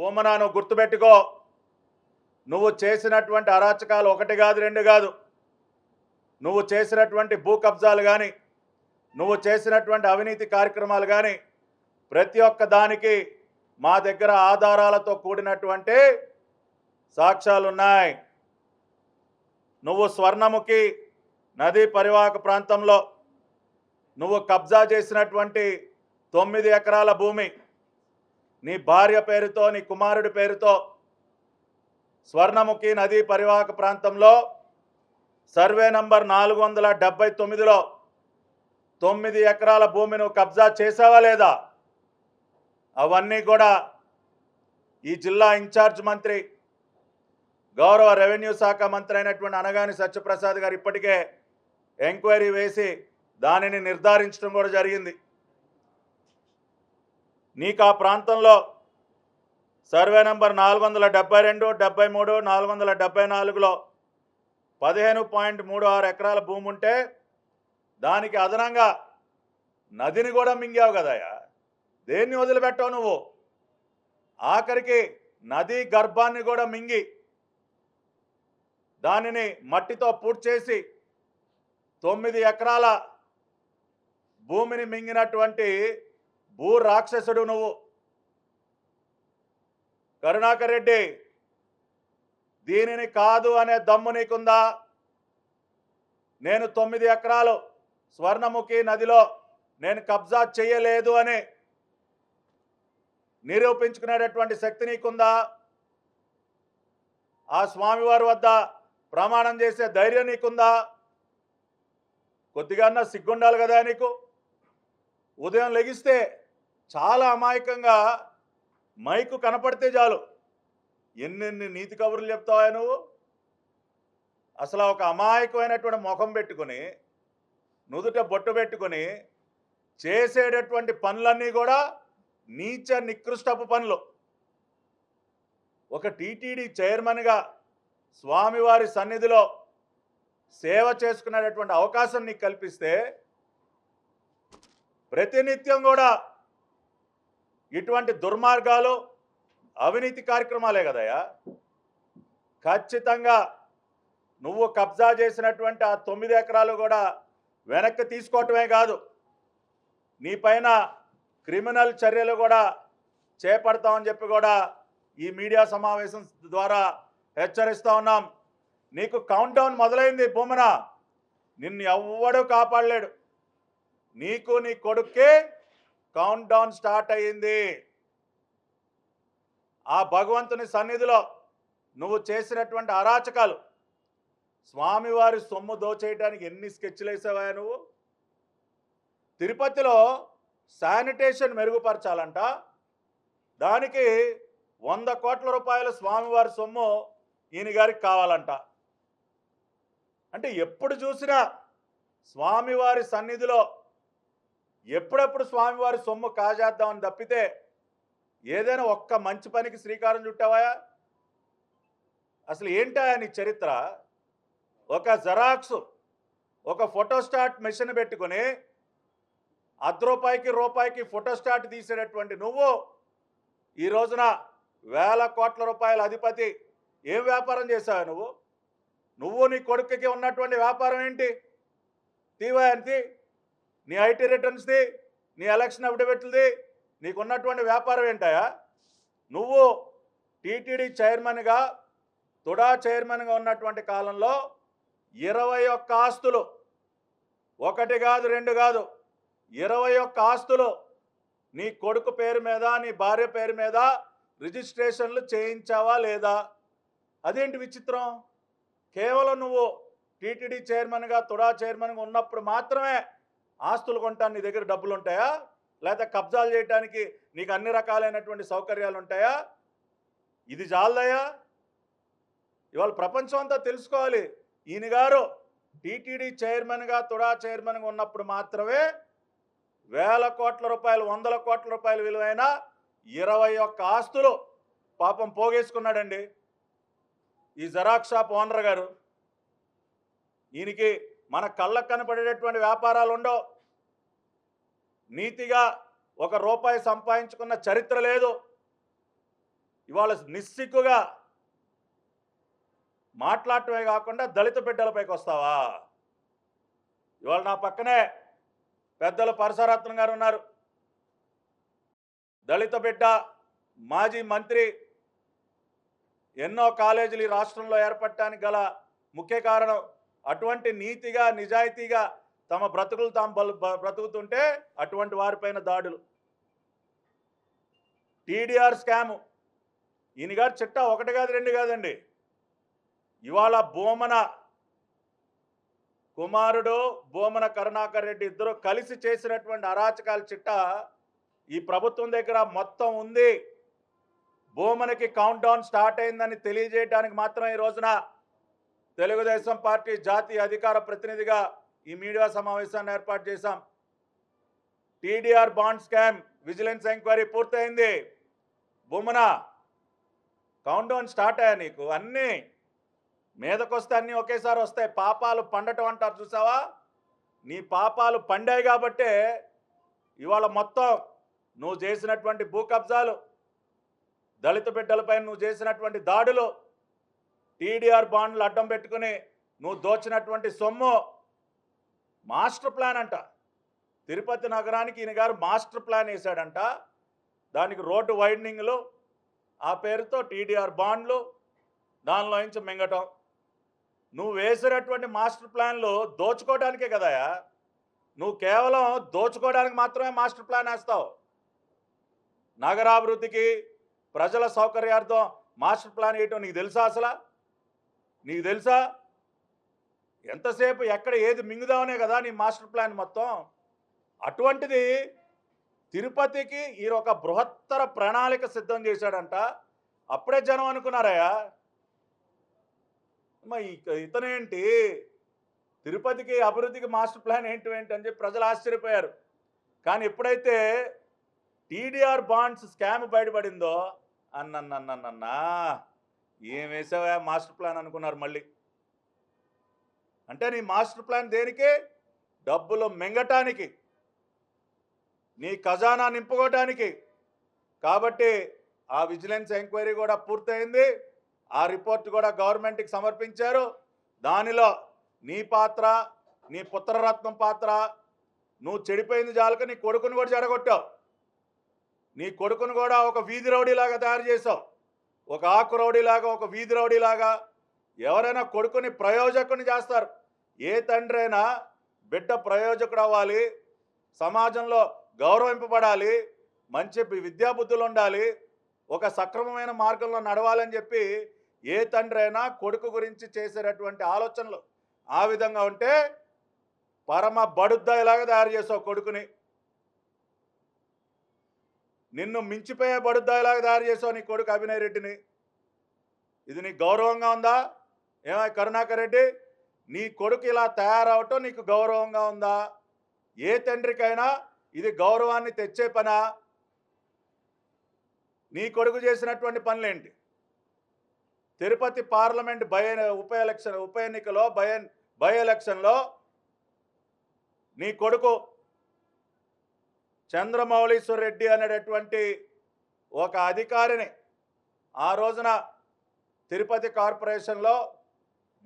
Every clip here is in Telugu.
భూమనా నువ్వు గుర్తుపెట్టుకో. నువ్వు చేసినటువంటి అరాచకాలు ఒకటి కాదు రెండు కాదు. నువ్వు చేసినటువంటి భూ కబ్జాలు కానీ నువ్వు చేసినటువంటి అవినీతి కార్యక్రమాలు కానీ ప్రతి ఒక్క దానికి మా దగ్గర ఆధారాలతో కూడినటువంటి సాక్ష్యాలు ఉన్నాయి. నువ్వు స్వర్ణముఖి నదీ పరివాహక ప్రాంతంలో నువ్వు కబ్జా చేసినటువంటి తొమ్మిది ఎకరాల భూమి నీ భార్య పేరుతో నీ కుమారుడి పేరుతో స్వర్ణముఖి నదీ పరివాహక ప్రాంతంలో సర్వే నంబర్ నాలుగు వందల డెబ్బై తొమ్మిదిలో తొమ్మిది ఎకరాల భూమిని కబ్జా చేసావా లేదా? అవన్నీ కూడా ఈ జిల్లా ఇన్ఛార్జ్ మంత్రి గౌరవ రెవెన్యూ శాఖ మంత్రి అయినటువంటి అనగాని సత్యప్రసాద్ గారు ఇప్పటికే ఎంక్వైరీ వేసి దానిని నిర్ధారించడం కూడా జరిగింది. నీకు ఆ ప్రాంతంలో సర్వే నంబర్ నాలుగు వందల డెబ్బై రెండు డెబ్బై మూడు నాలుగు వందల డెబ్బై నాలుగులో పదిహేను పాయింట్ మూడు ఆరు ఎకరాల భూమి ఉంటే దానికి అదనంగా నదిని కూడా మింగావు కదయా దేన్ని వదిలిపెట్టావు నువ్వు? ఆఖరికి నదీ గర్భాన్ని కూడా మింగి దానిని మట్టితో పూర్తి చేసి తొమ్మిది ఎకరాల భూమిని మింగినటువంటి భూ రాక్షసుడు నువ్వు. కరుణాకర్ రెడ్డి దీనిని కాదు అనే దమ్ము నీకుందా? నేను తొమ్మిది ఎకరాలు స్వర్ణముఖి నదిలో నేను కబ్జా చేయలేదు అని నిరూపించుకునేటటువంటి శక్తి నీకుందా? ఆ స్వామివారి వద్ద ప్రమాణం చేసే ధైర్యం నీకుందా? కొద్దిగా సిగ్గుండాలి కదా నీకు? ఉదయం లెగిస్తే చాలా అమాయకంగా మైకు కనపడితే చాలు. ఎన్నెన్ని నీతి కబుర్లు చెప్తావా నువ్వు? అసలు ఒక అమాయకమైనటువంటి ముఖం పెట్టుకొని నుదుట బొట్టు పెట్టుకొని చేసేటటువంటి పనులన్నీ కూడా నీచ నికృష్టపు పనులు. ఒక టీటీడీ చైర్మన్గా స్వామివారి సన్నిధిలో సేవ చేసుకునేటటువంటి అవకాశం నీకు కల్పిస్తే ప్రతినిత్యం కూడా ఇటువంటి దుర్మార్గాలు అవినీతి కార్యక్రమాలే కదయ్యా. ఖచ్చితంగా నువ్వు కబ్జా చేసినటువంటి ఆ తొమ్మిది ఎకరాలు కూడా వెనక్కి తీసుకోవటమే కాదు నీ పైన క్రిమినల్ చర్యలు కూడా చేపడతామని చెప్పి కూడా ఈ మీడియా సమావేశం ద్వారా హెచ్చరిస్తూ ఉన్నాం. నీకు కౌంట్ డౌన్ మొదలైంది భూమన. నిన్ను ఎవ్వడూ కాపాడలేడు. నీకు నీ కొడుక్కి కౌంట్ డౌన్ స్టార్ట్ అయ్యింది. ఆ భగవంతుని సన్నిధిలో నువ్వు చేసినటువంటి అరాచకాలు స్వామివారి సొమ్ము దోచేయడానికి ఎన్ని స్కెచ్లు వేసావా నువ్వు? తిరుపతిలో శానిటేషన్ మెరుగుపరచాలంట. దానికి వంద కోట్ల రూపాయల స్వామివారి సొమ్ము ఈయన గారికి కావాలంట. అంటే ఎప్పుడు చూసినా స్వామివారి సన్నిధిలో ఎప్పుడప్పుడు స్వామివారి సొమ్ము కాజేద్దామని తప్పితే ఏదైనా ఒక్క మంచి పనికి శ్రీకారం చుట్టావాయా అసలు ఏంటా నీ చరిత్ర? ఒక జరాక్స్ ఒక ఫోటోస్టాట్ మెషిన్ పెట్టుకొని అర్ధ రూపాయికి రూపాయికి ఫోటోస్టాట్ తీసేటటువంటి నువ్వు ఈ రోజున వేల కోట్ల రూపాయల అధిపతి ఏం వ్యాపారం చేశావు నువ్వు? నువ్వు నీ కొడుకుకి ఉన్నటువంటి వ్యాపారం ఏంటి? తీవా అంతి? నీ ఐటీ రిటర్న్స్ది నీ ఎలక్షన్ అఫిడవిట్లది నీకున్నటువంటి వ్యాపారం ఏంటాయా నువ్వు టీటీడీ చైర్మన్గా తుడా చైర్మన్గా ఉన్నటువంటి కాలంలో ఇరవై ఒక్క ఆస్తులు ఒకటి కాదు రెండు కాదు ఇరవై ఒక్క ఆస్తులు నీ కొడుకు పేరు మీద నీ భార్య పేరు మీద రిజిస్ట్రేషన్లు చేయించావా లేదా? అదేంటి విచిత్రం? కేవలం నువ్వు టీటీడీ చైర్మన్గా తుడా చైర్మన్గా ఉన్నప్పుడు మాత్రమే ఆస్తులు కొంటాను నీ దగ్గర డబ్బులు ఉంటాయా? లేకపోతే కబ్జాలు చేయడానికి నీకు అన్ని రకాలైనటువంటి సౌకర్యాలు ఉంటాయా? ఇది జాలదయా ఇవాళ ప్రపంచం అంతా తెలుసుకోవాలి. ఈయన గారు టీటీడీ చైర్మన్గా తుడా చైర్మన్గా ఉన్నప్పుడు మాత్రమే వేల కోట్ల రూపాయలు వందల కోట్ల రూపాయల విలువైన ఇరవై ఒక్క ఆస్తులు పాపం పోగేసుకున్నాడండి. ఈ జెరాక్స్ షాప్ ఓనర్ గారు. ఈయనకి మన కళ్ళకు కనపడేటటువంటి వ్యాపారాలు ఉండవు. నీతిగా ఒక రూపాయి సంపాదించుకున్న చరిత్ర లేదు. ఇవాళ నిస్సిగ్గుగా మాట్లాడటమే కాకుండా దళిత బిడ్డలపైకి వస్తావా? ఇవాళ నా పక్కనే పెద్దలు పరసరత్నం గారు ఉన్నారు. దళిత బిడ్డ మాజీ మంత్రి ఎన్నో కాలేజీలు ఈ రాష్ట్రంలో ఏర్పడటానికి గల ముఖ్య కారణం అటువంటి నీతిగా నిజాయితీగా తమ బ్రతుకులు తాము బలు బ- బ్రతుకుతుంటే అటువంటి వారిపైన దాడులు. TDR scam. ఈయన గారు చిట్టా ఒకటి కాదు రెండు కాదండి. ఇవాళ బోమన కుమారుడు బోమన కరుణాకర్ రెడ్డి ఇద్దరు కలిసి చేసినటువంటి అరాచకాల చిట్టా ఈ ప్రభుత్వం దగ్గర మొత్తం ఉంది. భూమనకి కౌంట్ డౌన్ స్టార్ట్ అయిందని తెలియజేయడానికి మాత్రం ఈ రోజున తెలుగుదేశం పార్టీ జాతీయ అధికార ప్రతినిధిగా ఈ మీడియా సమావేశాన్ని ఏర్పాటు చేశాం. TDR bond scam vigilance enquiry పూర్తయింది. బొమ్మన కౌంట్ డౌన్ స్టార్ట్ అయ్యా నీకు. అన్నీ మీదకొస్తే అన్నీ ఒకేసారి వస్తాయి. పాపాలు పండటం అంటారు చూసావా? నీ పాపాలు పండాయి కాబట్టే ఇవాళ మొత్తం నువ్వు చేసినటువంటి భూ కబ్జాలు దళిత బిడ్డలపై నువ్వు చేసినటువంటి దాడులు టీడీఆర్ బాండ్లు అడ్డం పెట్టుకుని నువ్వు దోచినటువంటి సొమ్ము మాస్టర్ ప్లాన్ అంట. తిరుపతి నగరానికి ఈయన గారు మాస్టర్ ప్లాన్ వేశాడంట. దానికి రోడ్డు వైడనింగ్లు ఆ పేరుతో టీడీఆర్ బాండ్లు దానిలో నుంచి మింగటం. నువ్వు వేసినటువంటి మాస్టర్ ప్లాన్లు దోచుకోవడానికే కదయా నువ్వు కేవలం దోచుకోవడానికి మాత్రమే మాస్టర్ ప్లాన్ వేస్తావు. నగరాభివృద్ధికి ప్రజల సౌకర్యార్థం మాస్టర్ ప్లాన్ వేయటం నీకు తెలుసా అసలు? నీకు తెలుసా? ఎంతసేపు ఎక్కడ ఏది మింగుదామనే కదా నీ మాస్టర్ ప్లాన్ మొత్తం? అటువంటిది తిరుపతికి ఈ ఒక బృహత్తర ప్రణాళిక సిద్ధం చేశాడంట. అప్పుడే జనం అనుకున్నారయ్యా. అమ్మ ఇక- ఇతనేంటి? తిరుపతికి అభివృద్ధికి మాస్టర్ ప్లాన్ ఏంటి ఏంటి అని చెప్పి ప్రజలు ఆశ్చర్యపోయారు. కానీ ఎప్పుడైతే టీడీఆర్ బాండ్స్ స్కామ్ బయటపడిందో అన్నన్నన్నన్నా ఏం వేసావా మాస్టర్ ప్లాన్ అనుకున్నారు మళ్ళీ? అంటే నీ మాస్టర్ ప్లాన్ దేనికి? డబ్బులు మింగటానికి. నీ ఖజానా నింపుకోవటానికి కాబట్టి ఆ విజిలెన్స్ ఎంక్వైరీ కూడా పూర్తయింది. ఆ రిపోర్ట్ కూడా గవర్నమెంట్కి సమర్పించారు. దానిలో నీ పాత్ర నీ పుత్రరత్నం పాత్ర నువ్వు చెడిపోయింది జాలక నీ కొడుకుని కూడా చెడగొట్టావు. నీ కొడుకును కూడా ఒక వీధి రౌడీలాగా తయారు చేసావు. ఒక ఆకు రౌడీలాగా ఒక వీధి రౌడీలాగా ఎవరైనా కొడుకుని ప్రయోజకుని చేస్తారు. ఏ తండ్రి అయినా బిడ్డ ప్రయోజకుడు అవ్వాలి సమాజంలో గౌరవింపబడాలి మంచి విద్యాబుద్ధులు ఉండాలి ఒక సక్రమమైన మార్గంలో నడవాలని చెప్పి ఏ తండ్రి అయినా కొడుకు గురించి చేసేటటువంటి ఆలోచనలు ఆ విధంగా ఉంటే పరమ బడుద్దాయిలాగా తయారు చేసావు కొడుకుని. నిన్ను మించిపోయే బడుద్దాయిలాగా తయారు చేసావు నీ కొడుకు అభినయ్ రెడ్డిని. ఇది నీకు గౌరవంగా ఉందా? ఏమై కరుణాకర్ రెడ్డి నీ కొడుకు ఇలా తయారవటం నీకు గౌరవంగా ఉందా? ఏ తండ్రికైనా ఇది గౌరవాన్ని తెచ్చే పనా? నీ కొడుకు చేసినటువంటి పనులేంటి? తిరుపతి పార్లమెంట్ బై ఉప ఎలక్షన్ ఉప ఎన్నికలో బై బై ఎలక్షన్లో నీ కొడుకు చంద్రమౌళీశ్వర్ రెడ్డి అనేటటువంటి ఒక అధికారిని ఆ రోజున తిరుపతి కార్పొరేషన్లో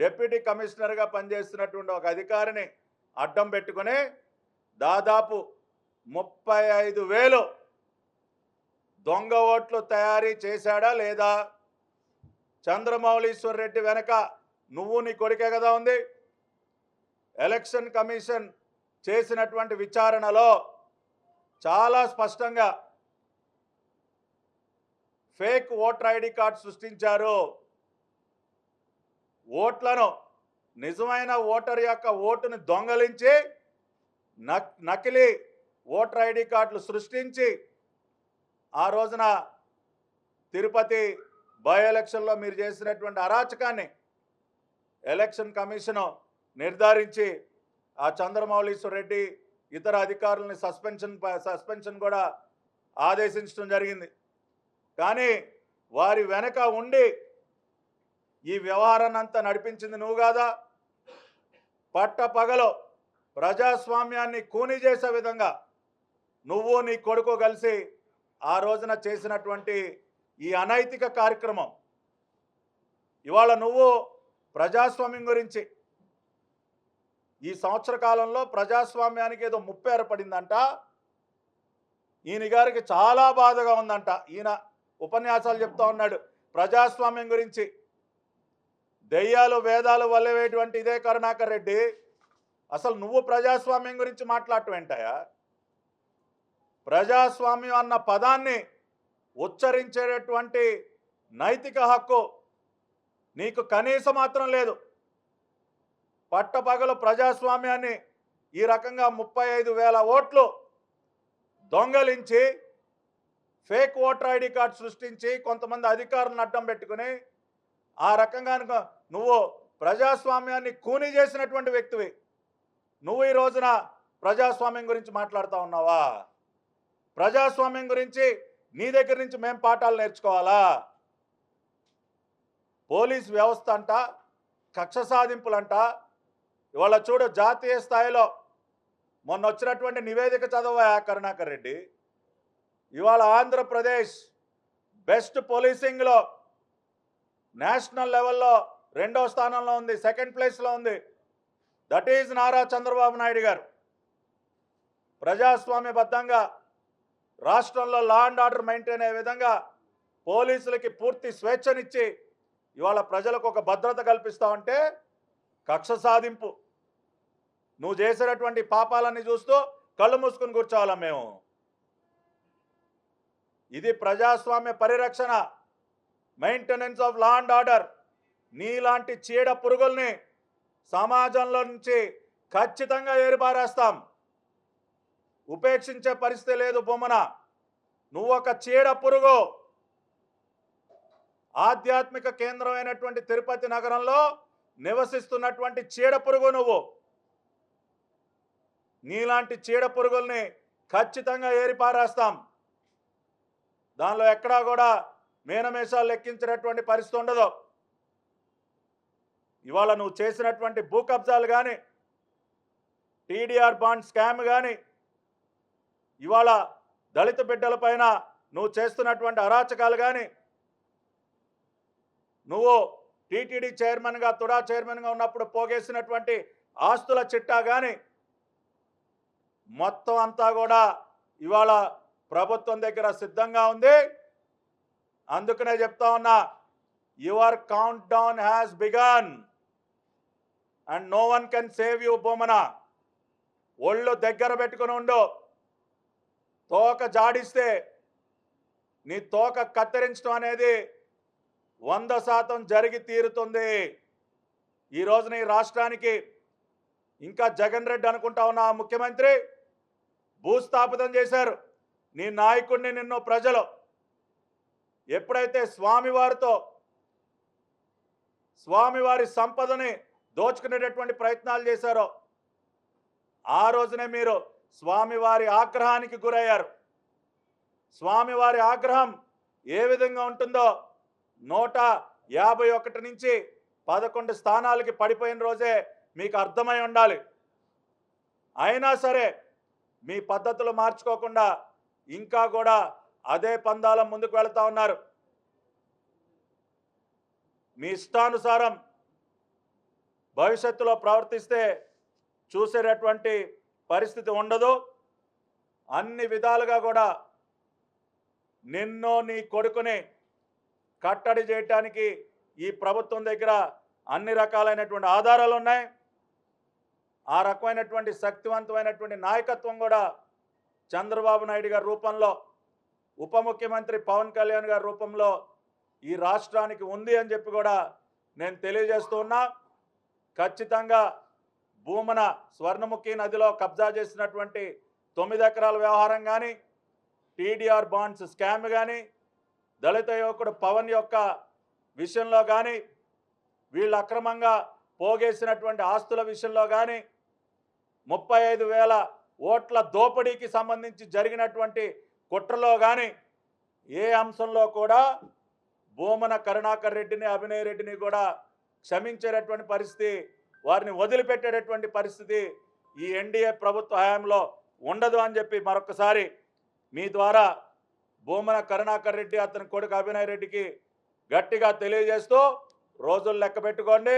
డిప్యూటీ కమిషనర్గా పనిచేస్తున్నటువంటి ఒక అధికారిని అడ్డం పెట్టుకుని దాదాపు ముప్పై ఐదు వేలు దొంగ ఓట్లు తయారీ చేశాడా లేదా? చంద్రమౌళీశ్వర్ రెడ్డి వెనక నువ్వు నీ కొడుకే కదా ఉంది. ఎలక్షన్ కమిషన్ చేసినటువంటి విచారణలో చాలా స్పష్టంగా ఫేక్ ఓటర్ ఐడి కార్డ్ సృష్టించారు. ఓట్లను నిజమైన ఓటర్ యొక్క ఓటుని దొంగలించి నక్ నకిలీ ఓటర్ ఐడి కార్డులు సృష్టించి ఆ రోజున తిరుపతి బై ఎలక్షన్లో మీరు చేసినటువంటి అరాచకాన్ని ఎలక్షన్ కమిషను నిర్ధారించి ఆ చంద్రమౌళీశ్వర్ రెడ్డి ఇతర అధికారులని సస్పెన్షన్ ప- సస్పెన్షన్ కూడా ఆదేశించడం జరిగింది. కానీ వారి వెనక ఉండి ఈ వ్యవహారాన్ని అంతా నడిపించింది నువ్వు కాదా? పట్ట పగలో ప్రజాస్వామ్యాన్ని కూని చేసే విధంగా నువ్వు నీ కొడుకు కలిసి ఆ రోజున చేసినటువంటి ఈ అనైతిక కార్యక్రమం. ఇవాళ నువ్వు ప్రజాస్వామ్యం గురించి ఈ సంవత్సర కాలంలో ప్రజాస్వామ్యానికి ఏదో ముప్పు ఏర్పడిందంట. ఈయన గారికి చాలా బాధగా ఉందంట. ఈయన ఉపన్యాసాలు చెప్తా ఉన్నాడు. ప్రజాస్వామ్యం గురించి దెయ్యాలు వేదాలు వల్లవేటువంటి ఇదే కరుణాకర్ రెడ్డి. అసలు నువ్వు ప్రజాస్వామ్యం గురించి మాట్లాడటం ఏంటయా ప్రజాస్వామ్యం అన్న పదాన్ని ఉచ్చరించేటటువంటి నైతిక హక్కు నీకు కనీసం మాత్రం లేదు. పట్టపగలు ప్రజాస్వామ్యాన్ని ఈ రకంగా ముప్పై ఐదు వేల ఓట్లు దొంగలించి ఫేక్ ఓటర్ ఐడి కార్డు సృష్టించి కొంతమంది అధికారులను అడ్డం పెట్టుకుని ఆ రకంగా నువ్వు ప్రజాస్వామ్యాన్ని కూని చేసినటువంటి వ్యక్తివి. నువ్వు ఈ రోజున ప్రజాస్వామ్యం గురించి మాట్లాడుతూ ఉన్నావా? ప్రజాస్వామ్యం గురించి నీ దగ్గర నుంచి మేం పాఠాలు నేర్చుకోవాలా? పోలీస్ వ్యవస్థ అంట కక్ష సాధింపులంట ఇవాళ చూడు జాతీయ స్థాయిలో మొన్న వచ్చినటువంటి నివేదిక చదవా కరుణాకర్ రెడ్డి? ఇవాళ ఆంధ్రప్రదేశ్ బెస్ట్ పోలీసింగ్లో నేషనల్ లెవెల్లో రెండో స్థానంలో ఉంది సెకండ్ ప్లేస్లో ఉంది. That is Nara Chandrababu Naidu garu. ప్రజాస్వామ్యబద్ధంగా రాష్ట్రంలో లా అండ్ ఆర్డర్ మెయింటైన్ అయ్యే విధంగా పోలీసులకి పూర్తి స్వేచ్ఛనిచ్చి ఇవాళ ప్రజలకు ఒక భద్రత కల్పిస్తా ఉంటే కక్ష సాధింపు. నువ్వు చేసినటువంటి పాపాలన్నీ చూస్తూ కళ్ళు మూసుకుని కూర్చోవాలా మేము? ఇది ప్రజాస్వామ్య పరిరక్షణ maintenance of law and order నీలాంటి చీడ పురుగుల్ని సమాజంలో నుంచి ఖచ్చితంగా ఏరిపారేస్తాం ఉపేక్షించే పరిస్థితి లేదు బొమ్మన. నువ్వు ఒక చీడ పురుగు. ఆధ్యాత్మిక కేంద్రమైనటువంటి తిరుపతి నగరంలో నివసిస్తున్నటువంటి చీడ పురుగు నువ్వు. నీలాంటి చీడ పురుగుల్ని ఖచ్చితంగా ఏరిపారేస్తాం దానిలో ఎక్కడా కూడా మేనమేషాలు లెక్కించినటువంటి పరిస్థితి ఉండదు. ఇవాళ నువ్వు చేసినటువంటి భూ కబ్జాలు కానీ టీడీఆర్ బాండ్ స్కామ్ కానీ ఇవాళ దళిత బిడ్డలపైన నువ్వు చేస్తున్నటువంటి అరాచకాలు కానీ నువ్వు టీటీడీ చైర్మన్గా తుడా చైర్మన్గా ఉన్నప్పుడు పోగేసినటువంటి ఆస్తుల చిట్టా కానీ మొత్తం అంతా కూడా ఇవాళ ప్రభుత్వం దగ్గర సిద్ధంగా ఉంది. అందుకనే చెప్తా ఉన్నా your countdown has begun and no one can save you Bommana. ఒళ్ళు దగ్గర పెట్టుకుని ఉండు. తోక జాడిస్తే నీ తోక కత్తిరించడం అనేది వంద శాతం జరిగి తీరుతుంది. ఈ ఈ రాష్ట్రానికి ఇంకా జగన్ రెడ్డి అనుకుంటా ఉన్న ఆ ముఖ్యమంత్రి. భూస్థాపితం చేశారు. నీ నాయకుడిని నిన్నో ప్రజలు ఎప్పుడైతే స్వామివారితో స్వామివారి సంపదని దోచుకునేటటువంటి ప్రయత్నాలు చేశారో ఆ రోజునే మీరు స్వామివారి ఆగ్రహానికి గురయ్యారు. స్వామివారి ఆగ్రహం ఏ విధంగా ఉంటుందో నూట యాభై ఒకటి నుంచి పదకొండు స్థానాలకి పడిపోయిన రోజే మీకు అర్థమై ఉండాలి. అయినా సరే మీ పద్ధతులు మార్చుకోకుండా ఇంకా కూడా అదే పందాల ముందుకు వెళుతూ ఉన్నారు. మీ ఇష్టానుసారం భవిష్యత్తులో ప్రవర్తిస్తే చూసేటటువంటి పరిస్థితి ఉండదు. అన్ని విధాలుగా కూడా నిన్ను నీ కొడుకుని కట్టడి చేయటానికి ఈ ప్రభుత్వం దగ్గర అన్ని రకాలైనటువంటి ఆధారాలు ఉన్నాయి ఆ రకమైనటువంటి శక్తివంతమైనటువంటి నాయకత్వం కూడా చంద్రబాబు నాయుడు గారి రూపంలో ఉప ముఖ్యమంత్రి పవన్ కళ్యాణ్ గారి రూపంలో ఈ రాష్ట్రానికి ఉంది అని చెప్పి కూడా నేను తెలియజేస్తూ ఉన్నా. ఖచ్చితంగా భూమన స్వర్ణముఖి నదిలో కబ్జా చేసినటువంటి తొమ్మిది ఎకరాల వ్యవహారం కానీ టీడీఆర్ బాండ్స్ స్కామ్ కానీ దళిత యువకుడు పవన్ యొక్క విషయంలో కానీ వీళ్ళు అక్రమంగా పోగేసినటువంటి ఆస్తుల విషయంలో కానీ ముప్పై ఐదు వేల ఓట్ల దోపిడీకి సంబంధించి జరిగినటువంటి కుట్రలో కానీ ఏ అంశంలో కూడా భూమన కరుణాకర్ రెడ్డిని అభినయ రెడ్డిని కూడా క్షమించేటటువంటి పరిస్థితి వారిని వదిలిపెట్టేటటువంటి పరిస్థితి ఈ ఎన్డీఏ ప్రభుత్వ హయాంలో ఉండదు అని చెప్పి మరొకసారి మీ ద్వారా భూమన కరుణాకర్ రెడ్డి అతని కొడుకు అభినయ్ రెడ్డికి గట్టిగా తెలియజేస్తూ రోజులు లెక్క పెట్టుకోండి.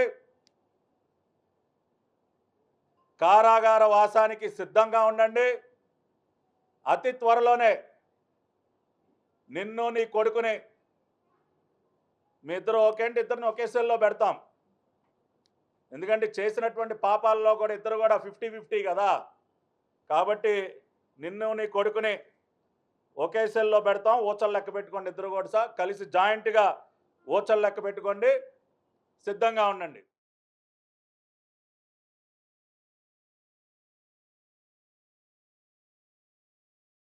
కారాగార వాసానికి సిద్ధంగా ఉండండి. అతి త్వరలోనే నిన్ను నీ కొడుకుని మీ ఇద్దరు ఒకే అంటే ఇద్దరిని ఒకే సెల్లో పెడతాం. ఎందుకంటే చేసినటువంటి పాపాల్లో కూడా ఇద్దరు కూడా ఫిఫ్టీ ఫిఫ్టీ కదా. కాబట్టి నిన్ను నీ కొడుకుని ఒకే సెల్లో పెడతాం. ఊచలు లెక్క పెట్టుకోండి ఇద్దరు కూడా సార్. కలిసి జాయింట్గా ఊచలు లెక్క పెట్టుకోండి. సిద్ధంగా ఉండండి.